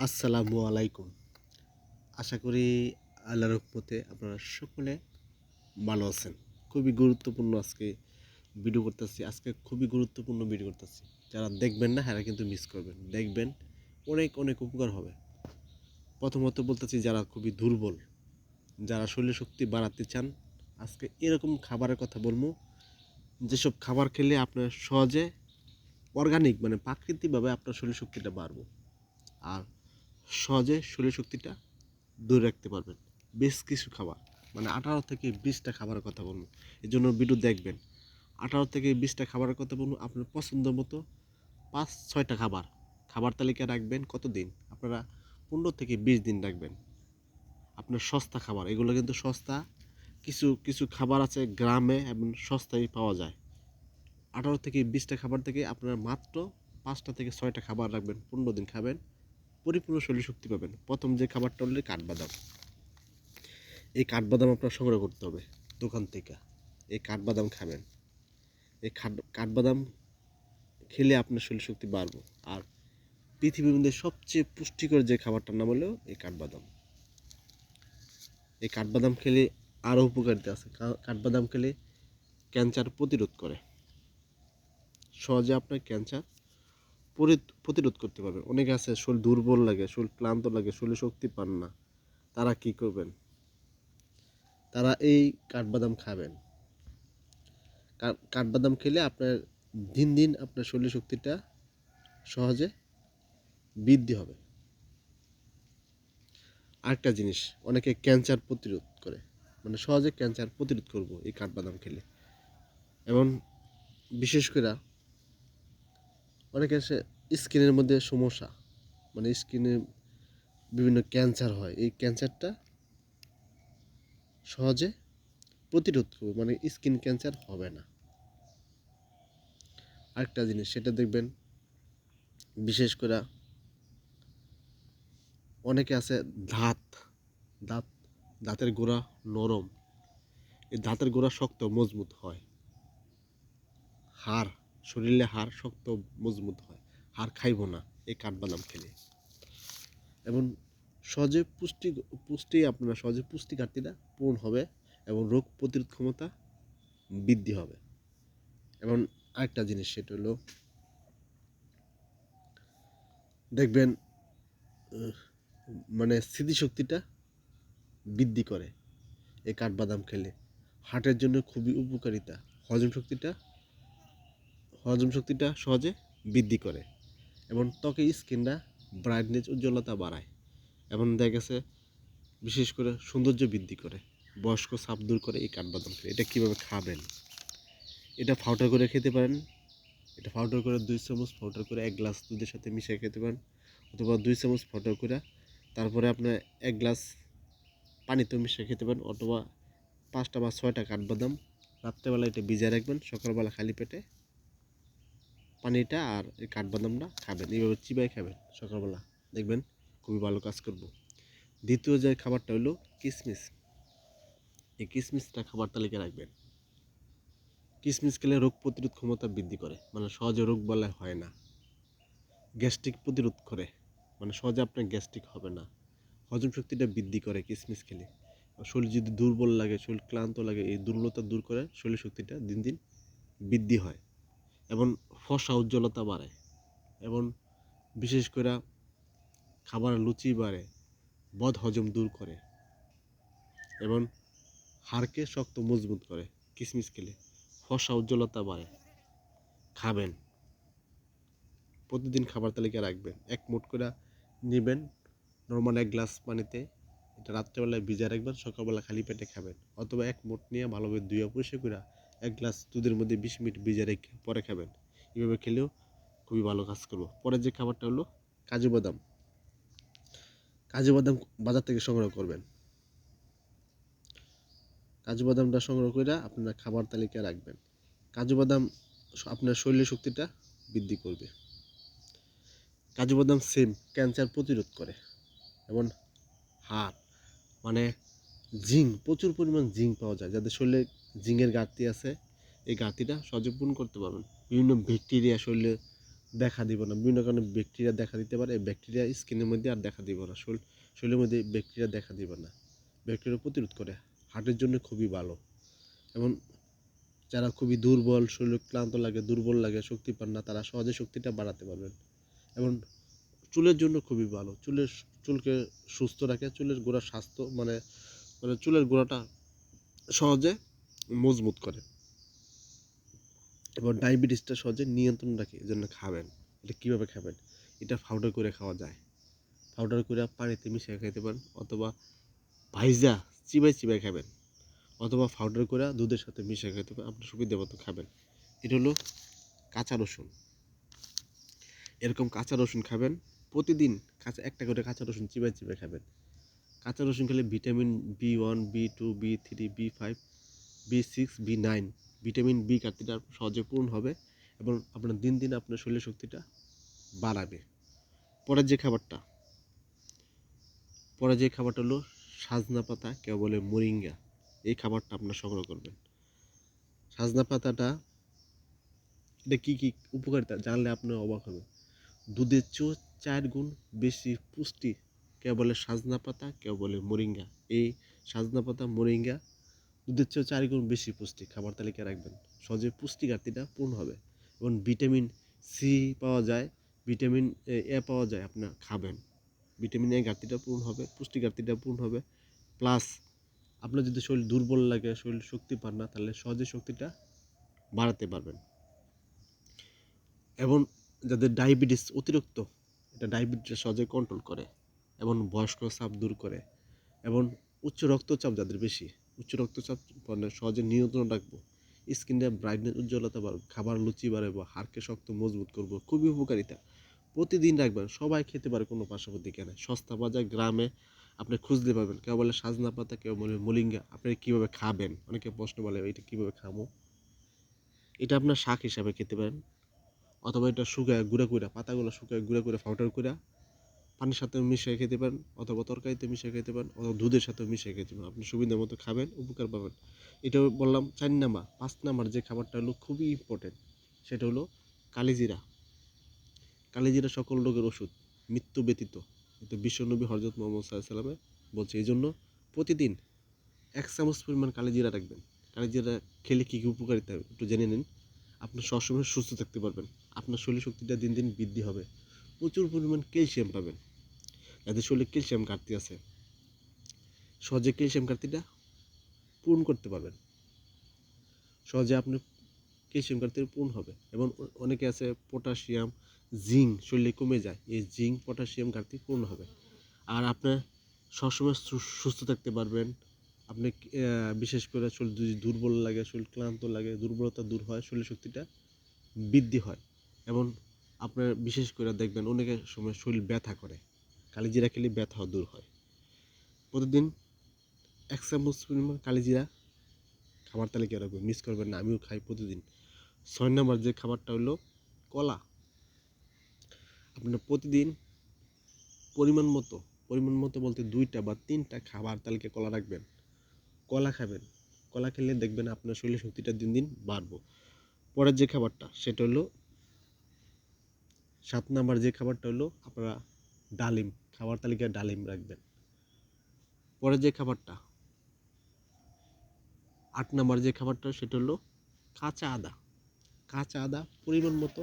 আসসালামু আলাইকুম। আশা করি আল্লাহর রহমতে আপনারা সকলে ভালো আছেন। খুবই গুরুত্বপূর্ণ আজকে ভিডিও করতেছি। আজকে খুবই গুরুত্বপূর্ণ ভিডিও করতেছি। যারা দেখবেন না হ্যাঁ কিন্তু মিস করবেন। দেখবেন অনেক অনেক উপকার হবে। প্রথমত বলতেছি, যারা খুবই দুর্বল, যারা শরীর শক্তি বাড়াতে চান, আজকে এরকম খাবারের কথা বলব। যেসব খাবার খেলে আপনার সহজে অর্গানিক মানে প্রাকৃতিকভাবে আপনার শরীর শক্তিটা বাড়বো। আর সহজে শরীর শক্তিটা দূরে রাখতে পারবেন। বেশ কিছু খাবার মানে আঠারো থেকে বিশটা খাবারের কথা বলুন এই জন্য ভিডিও দেখবেন। আঠারো থেকে বিশটা খাবারের কথা বলুন আপনার পছন্দ মতো পাঁচ, ছয়টা খাবার। খাবার তালিকা রাখবেন কতদিন? আপনারা পনেরো থেকে বিশ দিন রাখবেন। আপনার সস্তা খাবার, এগুলো কিন্তু সস্তা। কিছু কিছু খাবার আছে গ্রামে এবং সস্তায় পাওয়া যায়। আঠারো থেকে বিশটা খাবার থেকে আপনারা মাত্র পাঁচটা থেকে ছয়টা খাবার রাখবেন, পনেরো দিন খাবেন। পরিপূর্ণ শরীর শক্তি পাবেন। প্রথম যে খাবারটা হলো কাঠবাদাম। এই কাঠবাদাম আপনার সংগ্রহ করতে হবে দোকান থেকে। এই কাঠবাদাম খাবেন। এই খাট কাঠবাদাম খেলে আপনার শরীর শক্তি বাড়বো। আর পৃথিবীর মধ্যে সবচেয়ে পুষ্টিকর যে খাবারটার নাম হলো এই কাঠবাদাম। এই কাঠবাদাম খেলে আরও উপকারিতা আছে। কাঠবাদাম খেলে ক্যান্সার প্রতিরোধ করে। সহজে আপনার ক্যান্সার প্রতিরোধ করতে পারবে অনেকে আছে, শরীর দুর্বল লাগে, শরীর ক্লান্ত লাগে, শরীরে শক্তি পান না। তারা কি করবেন? তারা এই কাঠবাদাম খাবেন। কাঠবাদাম খেলে আপনার দিন দিন আপনার শরীর শক্তিটা সহজে বৃদ্ধি হবে। আরেকটা জিনিস, অনেকে ক্যান্সার প্রতিরোধ করে। মানে সহজে ক্যান্সার প্রতিরোধ করব এই কাঠবাদাম খেলে। এবং বিশেষ করে অনেকে আছে স্কিনের মধ্যে সমস্যা মানে স্কিনে বিভিন্ন ক্যান্সার হয়। এই ক্যান্সারটা সহজে প্রতিরোধ করবে মানে স্কিন ক্যান্সার হবে না। আরেকটা জিনিস, সেটা দেখবেন, বিশেষ করে অনেকে আছে দাঁত দাঁত, দাঁতের গোড়া নরম। এই দাঁতের গোড়া শক্ত, মজবুত হয়। হাড় শরীরে হাড় শক্ত মজবুত হয়। হাড় খাইব না, এই কাঠবাদাম খেলে। এবং সহজে পুষ্টি পুষ্টি আপনার সহজে পুষ্টি ঘাটতিটা পূরণ হবে এবং রোগ প্রতিরোধ ক্ষমতা বৃদ্ধি হবে। এবং আরেকটা জিনিস সেটা হলো, দেখবেন মানে স্মৃতিশক্তিটা বৃদ্ধি করে এই কাঠবাদাম খেলে। হার্টের জন্য খুবই উপকারিতা। হজম শক্তিটা হজম শক্তিটা সহজে বৃদ্ধি করে এবং ত্বকের স্কিনটা ব্রাইটনেস উজ্জ্বলতা বাড়ায় এবং দেখা গেছে বিশেষ করে সৌন্দর্য বৃদ্ধি করে। বয়স্ক সাপ দূর করে এই কাঠবাদাম খেলে। এটা কীভাবে খাবেন? এটা ফাউটার করে খেতে পারেন। এটা ফাউটার করে দুই চামচ ফাউটার করে এক গ্লাস দুধের সাথে মিশিয়ে খেতে পারেন অথবা দুই চামচ ফাউটার করে তারপরে আপনার এক গ্লাস পানিতেও মিশিয়ে খেতে পারেন অথবা পাঁচটা বা ছয়টা কাঠবাদাম রাত্রেবেলা এটা ভিজিয়ে রাখবেন। সকালবেলা খালি পেটে পানিটা আর এই কাঠবাদামটা খাবেন। এইভাবে চিবাই খাবেন সকালবেলা। দেখবেন খুবই ভালো কাজ করব। দ্বিতীয় যে খাবারটা হলো কিশমিশ এই কিশমিশটা খাবার তালিকায় রাখবেন। কিশমিশ খেলে রোগ প্রতিরোধ ক্ষমতা বৃদ্ধি করে। মানে সহজে রোগ বলা হয় না। গ্যাস্ট্রিক প্রতিরোধ করে। মানে সহজে আপনার গ্যাস্ট্রিক হবে না। হজম শক্তিটা বৃদ্ধি করে কিশমিশ খেলে। শরীর যদি দুর্বল লাগে, শরীর ক্লান্ত লাগে, এই দুর্বলতা দূর করে শরীর শক্তিটা দিন দিন বৃদ্ধি হয়। এবং ফসা উজ্জ্বলতা বাড়ে এবং বিশেষ করে খাবার লুচি বাড়ে, বদ হজম দূর করে এবং হাড়কে শক্ত মজবুত করে কিশমিশ খেলে ফসা উজ্জ্বলতা বাড়ে। খাবেন। প্রতিদিন খাবার তালিকা রাখবেন। এক মুঠ করে নেবেন। নর্মাল এক গ্লাস পানিতে। এটা রাত্রেবেলায় ভিজা রাখবেন, সকালবেলা খালি পেটে খাবেন। অথবা এক মুঠ নিয়ে ভালোভাবে ধুয়ে পরিষ্কার করে এক গ্লাস দুধের মধ্যে বিশ মিনিট ভিজা রেখে পরে খাবেন। এভাবে খেলেও খুবই ভালো কাজ করব। পরের যে খাবারটা হলো কাজু বাদাম। কাজু বাদাম বাজার থেকে সংগ্রহ করবেন। কাজু বাদামটা সংগ্রহ করে আপনারা খাবার তালিকায় রাখবেন। কাজু বাদাম আপনার শরীরের শক্তিটা বৃদ্ধি করবে। কাজু বাদাম সেম ক্যান্সার প্রতিরোধ করে। এবং হাড় মানে জিঙ্ক, প্রচুর পরিমাণ জিঙ্ক পাওয়া যায়। যাদের শরীরে জিঙ্কের ঘাটতি আছে, এই ঘাটতিটা সহজে পূরণ করতে পারবেন। বিভিন্ন ব্যাকটেরিয়া শরীরে দেখা দিব না। বিভিন্ন কারণে ব্যাকটেরিয়া দেখা দিতে পারে, এই ব্যাকটেরিয়া স্কিনের মধ্যে আর দেখা দিব না। শরীর, শরীরের মধ্যে ব্যাকটেরিয়া দেখা দিব না। ব্যাকটেরিয়া প্রতিরোধ করে। হার্টের জন্য খুবই ভালো। এবং যারা খুবই দুর্বল শরীর ক্লান্ত লাগে, দুর্বল লাগে, শক্তি পান না, তারা সহজে শক্তিটা বাড়াতে পারবেন। এবং চুলের জন্য খুবই ভালো। চুলের, চুলকে সুস্থ রাখে। চুলের গোড়ার স্বাস্থ্য মানে মানে চুলের গোড়াটা সহজে মজবুত করে। এবং ডায়াবেটিসটা সহজে নিয়ন্ত্রণ রাখে, এই জন্য খাবেন। এটা কীভাবে খাবেন? এটা পাউডার করে খাওয়া যায়। পাউডার করে পানিতে মিশিয়ে খেতে পারেন, অথবা ভাইজা চিবাই চিবাই খাবেন, অথবা পাউডার করে দুধের সাথে মিশিয়ে খেতে পারেন আপনার সুবিধা মতো খাবেন। এটা হলো কাঁচা রসুন। এরকম কাঁচা রসুন খাবেন, প্রতিদিন কাঁচা, একটা করে কাঁচা রসুন চিবাই চিবাই খাবেন। কাঁচা রসুন খেলে vitamin B one, B two, B three, B five B six B nine vitamin B ঘাটতিটা সহজে পূরণ হবে এবং আপনার দিন দিন আপনার শরীর শক্তিটা বাড়াবে। পরের যে খাবারটা পরে যে খাবারটা হলো সাজনা পাতা, কেউ বলে মোরিঙ্গা, এই খাবারটা আপনার সংগ্রহ করবেন। সাজনা পাতাটা, এটা কী কী উপকারিতা জানলে আপনার অবাক হবে দুধের চেয়েও চার গুণ বেশি পুষ্টি, কেউ বলে সাজনা পাতা, কেউ বলে মোরিঙ্গা, এই সাজনা পাতা, মোরিঙ্গা দুধের চেয়েও চার গুণ বেশি পুষ্টি খাবার তালিকায় রাখবেন। সহজে পুষ্টি ঘাটতিটা পূর্ণ হবে এবং ভিটামিন সি পাওয়া যায়, ভিটামিন এ পাওয়া যায় আপনার খাবেন। ভিটামিন এ ঘাটতিটা পূরণ হবে পুষ্টি ঘাটতিটা পূরণ হবে। প্লাস আপনার যদি শরীর দুর্বল লাগে, শরীর শক্তি পান না, তাহলে সহজে শক্তিটা বাড়াতে পারবেন। এবং যাদের ডায়াবেটিস অতিরিক্ত, এটা ডায়াবেটিস সহজে কন্ট্রোল করে এবং বয়স্ক চাপ দূর করে এবং উচ্চ রক্তচাপ যাদের বেশি উচ্চ রক্তচাপ সহজে নিয়ন্ত্রণ রাখব। স্কিন স্কিনটা ব্রাইটনেস, উজ্জ্বলতা বাড়বে খাবার লুচি বাড়াবো হাড়কে শক্ত, মজবুত করব। খুবই উপকারিতা। প্রতিদিন রাখবেন, সবাই খেতে পারে কোনো পার্শ্ববর্তী কেনে সস্তা বাজার, গ্রামে আপনি খুঁজতে পারবেন কেউ বলে সাজনা পাতা, কেউ বলে মলিঙ্গা, আপনি কীভাবে খাবেন? অনেকে প্রশ্ন বলে এটা কীভাবে খাব? এটা আপনার শাক হিসাবে খেতে পারেন। অথবা এটা শুকায় গুঁড়া করে পাতাগুলো শুকায় গুঁড়া করে পাউডার করে পানির সাথে মিশিয়ে খেতে পারেন, অথবা তরকারিতে মিশিয়ে খেতে পারেন, অথবা দুধের সাথে মিশিয়ে খেতে পারেন। আপনি সুবিধা মতো খাবেন, উপকার পাবেন। এটা বললাম চার নাম্বার, পাঁচ নাম্বার যে খাবারটা হলো খুবই ইম্পর্টেন্ট সেটা হলো কালিজিরা। কালিজিরা সকল রোগের ওষুধ, মৃত্যু ব্যতীত। এটা বিশ্বনবী হরজত মোহাম্মদ সাল্লামে বলছে। এই জন্য প্রতিদিন এক চামচ পরিমাণ কালিজিরা রাখবেন। কালিজিরা খেলে কী কী উপকারিতা একটু জেনে নিন। আপনি সবসময় সুস্থ থাকতে পারবেন। আপনার শরীর শক্তিটা দিন দিন বৃদ্ধি হবে। প্রচুর পরিমাণ ক্যালসিয়াম পাবেন। যাদের শরীরে ক্যালসিয়াম ঘাটতি আছে। সহজে ক্যালসিয়াম ঘাটতিটা পূরণ করতে পারবেন। সহজে আপনি ক্যালসিয়াম ঘাটতি পূরণ হবে। এবং অনেকে আছে পটাশিয়াম জিঙ্ক শরীরে কমে যায়। এই জিঙ্ক পটাশিয়াম ঘাটতি পূর্ণ হবে। আর আপনার সবসময় সুস্থ থাকতে পারবেন। আপনি বিশেষ করে শরীর যদি দুর্বল লাগে, শরীর ক্লান্ত লাগে, দুর্বলতা দূর হয়, শরীর শক্তিটা বৃদ্ধি হয়। এবং আপনার বিশেষ করে দেখবেন অনেকের সময় শরীর ব্যথা করে। কালিজিরা খেলে ব্যথা দূর হয়। প্রতিদিন এক চামচ পরিমাণ কালিজিরা খাবার তালিকায় রাখবেন মিস করবেন না, আমিও খাই প্রতিদিন। ছয় নম্বর যে খাবারটা হলো কলা। আপনার প্রতিদিন পরিমাণ মতো পরিমাণ মতো বলতে দুইটা বা তিনটা খাবার তালিকা কলা রাখবেন, কলা খাবেন। কলা খেলে দেখবেন আপনার শরীর শক্তিটা দিন দিন বাড়বো। পরের যে খাবারটা, সেটা হলো সাত নাম্বার যে খাবারটা হলো আপনারা ডালিম, খাবার তালিকায় ডালিম রাখবেন। পরের যে খাবারটা, আট নাম্বার যে খাবারটা, সেটা হলো কাঁচা আদা। কাঁচা আদা পরিমাণ মতো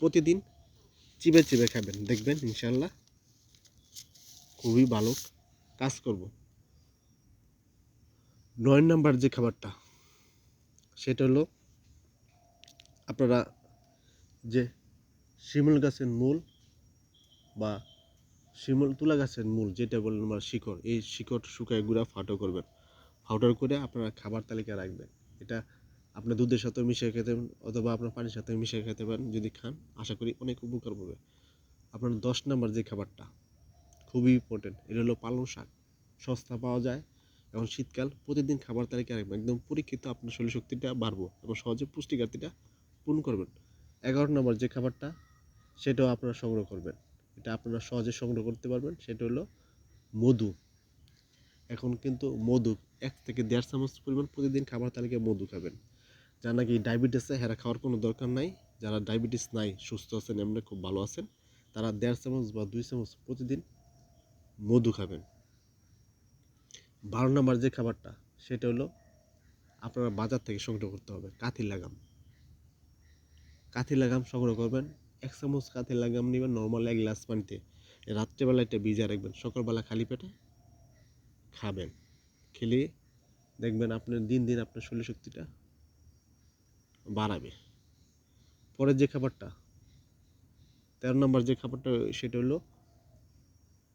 প্রতিদিন চিবে চিবে খাবেন, দেখবেন ইনশাল্লাহ খুবই ভালো কাজ করব। নয় নাম্বার যে খাবারটা, সেটা হলো আপনারা যে শিমুল গাছের মূল বা শিমুল তুলা গাছের মূল, যেটা বলেন আমরা শিকড়, এই শিকড় শুকায় গুঁড়া ফাটো করবেন। ফাউডার করে আপনারা খাবার তালিকায় রাখবেন। এটা আপনার দুধের সাথে মিশিয়ে খেতে অথবা আপনার পানির সাথে মিশিয়ে খেতে পারেন, যদি খান, আশা করি অনেক উপকার পাবে আপনার দশ নম্বর যে খাবারটা, খুবই ইম্পর্টেন্ট এটা হলো পালং শাক। সস্তা পাওয়া যায় এবং শীতকাল, প্রতিদিন খাবার তালিকায় রাখবেন। একদম পরীক্ষিত আপনার শরীর শক্তিটা বাড়বো এবং সহজে পুষ্টি ঘাটতিটা পূরণ করবেন। এগারো নম্বর যে খাবারটা সেটাও আপনারা সংগ্রহ করবেন। এটা আপনারা সহজে সংগ্রহ করতে পারবেন, সেটা হলো মধু। এখন কিন্তু মধু, এক থেকে দেড় চামচ পরিমাণ প্রতিদিন খাবার তালিকায় মধু খাবেন। যার নাকি ডায়াবেটিস, হেরা খাওয়ার কোনো দরকার নাই। যারা ডায়াবেটিস নাই, সুস্থ আছেন, এমনি খুব ভালো আছেন, তারা দেড় চামচ বা দুই চামচ প্রতিদিন মধু খাবেন। বারো নম্বর যে খাবারটা, সেটা হলো আপনারা বাজার থেকে সংগ্রহ করতে হবে কাঁথি লাগাম। কাঁথি লাগাম সংগ্রহ করবেন এক চামচ কাথি লাগাম নেবেন নর্মাল এক গ্লাস পানিতে। রাত্রেবেলা এটা ভিজা রাখবেন, সকালবেলা খালি পেটে খাবেন। খেলে দেখবেন আপনার দিন দিন আপনার শরীর শক্তিটা বাড়াবে। পরের যে খাবারটা, তেরো নম্বর যে খাবারটা, সেটা হলো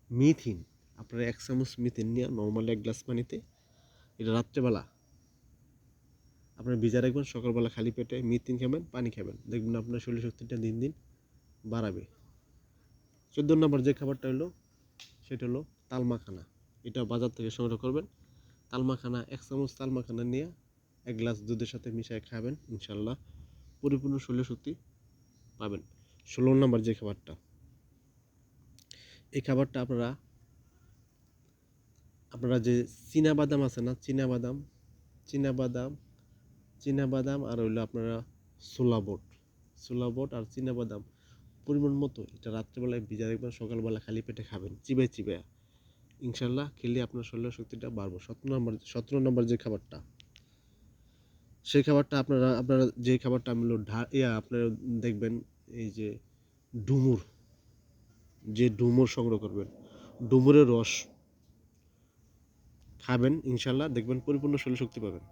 মিথিন। আপনারা এক চামচ মিথিন নিয়ে নর্মাল এক গ্লাস পানিতে এটা রাত্রেবেলা আপনার ভিজা রাখবেন, সকালবেলা খালি পেটে মিথিন খাবেন, পানি খাবেন। দেখবেন আপনার শরীর শক্তিটা দিন দিন বাড়াবে। চোদ্দ নম্বর যে খাবারটা হলো, সেটা হলো তালমাখানা। এটা বাজার থেকে সংগ্রহ করবেন। তালমাখানা, এক চামচ তালমাখানা নিয়ে এক গ্লাস দুধের সাথে মিশিয়ে খাবেন ইনশাল্লাহ পরিপূর্ণ শরীর শক্তি পাবেন। ষোলো নম্বর যে খাবারটা, এই খাবারটা আপনারা আপনারা যে বাদাম আছে না বাদাম বাদাম চীনা বাদাম আর হইল আপনারা সোলা বোট। সোলা বোট আর বাদাম পরিমাণ মতো এটা রাত্রেবেলায় ভিজা রাখবেন, সকালবেলা খালি পেটে খাবেন চিবাই চিবাই ইনশাল্লাহ খেলে আপনার শরীরের শক্তিটা বাড়বো। সতেরো নম্বর সতেরো নম্বর যে খাবারটা, সেই খাবারটা আপনারা আপনারা যে খাবারটা আমি ঢা, ইয়া আপনারা দেখবেন, এই যে ডুমুর যে ডুমুর সংগ্রহ করবেন, ডুমুরের রস, খাবেন ইনশাল্লাহ দেখবেন পরিপূর্ণ শরীর শক্তি পাবেন।